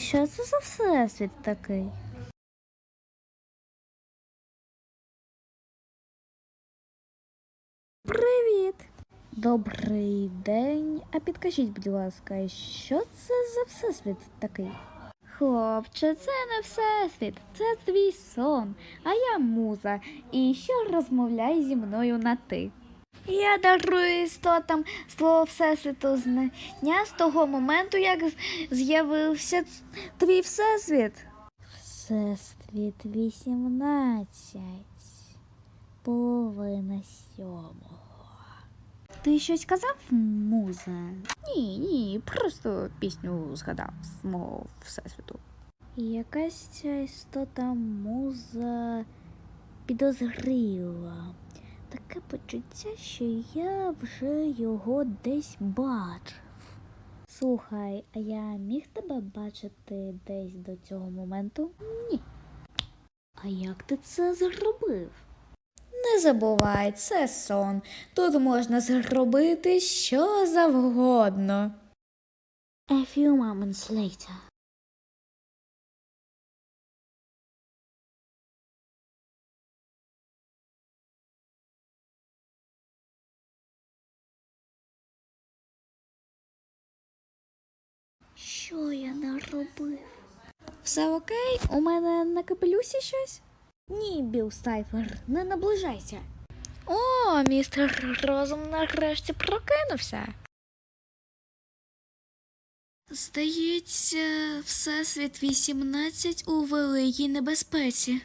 Що це за всесвіт такий? Привіт! Добрий день. А підкажіть, будь ласка, що це за всесвіт такий? Хлопче, це не всесвіт, це твій сон, а я муза, і що розмовляй зі мною на ти. Я дарую істотам твого всесвіту знання з того моменту, як з'явився твій всесвіт. Всесвіт 18. Половина сьомого. Ти щось казав, муза? Ні, ні, просто пісню згадав з мого всесвіту. Якась ця істота муза підозріла. Таке почуття, що я вже його десь бачив. Слухай, а я міг тебе бачити десь до цього моменту? Ні. А як ти це зробив? Не забувай, це сон. Тут можна зробити що завгодно. A few moments later. Я наробив? Все окей? У мене на капелюсі щось? Ні, Біл Стайфер, не наближайся. О, містер Розум нарешті прокинувся. Здається, Всесвіт 18 у великій небезпеці.